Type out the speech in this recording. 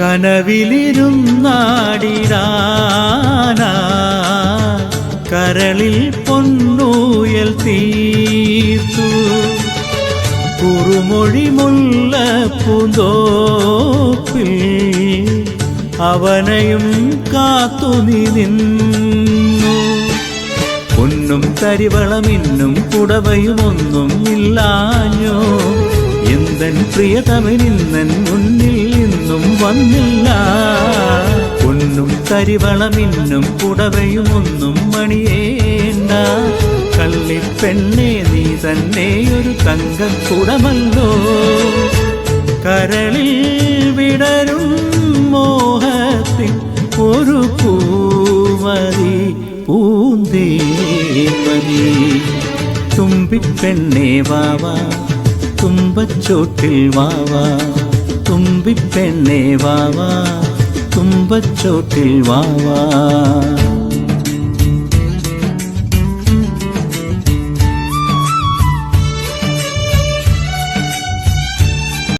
കനവിലിരുന്നാടിടാനാ കരളിൽ പൊന്നൂയൽ തീർത്തു. കുറുമൊഴി മുല്ല പൂന്തോപ്പിൽ അവനെയും കാത്തു നിന്നു. പൊന്നും തരിവളമിന്നും കുടവയും ഒന്നും ഇല്ലാഞ്ഞോ. എന്തൻ പ്രിയതമനിന്നൻ മുന്നിൽ വന്നില്ല. ഒന്നും തരിവളമിന്നും കുടവയും ഒന്നും മണിയേണ്ട. കള്ളിപ്പെണ്ണെ നീ തന്നെ ഒരു തങ്കക്കുടമല്ലോ കരളിൽ വിടരും മോഹത്തിൽ ഒരു പൂമതി പൂന്തേമതി തുമ്പിപ്പെണ്ണേ വാവാ തുമ്പച്ചോട്ടിൽ വാവാ തുമ്പിപ്പെണ്ണേ വാവാ തുമ്പച്ചോട്ടിൽ വാവാ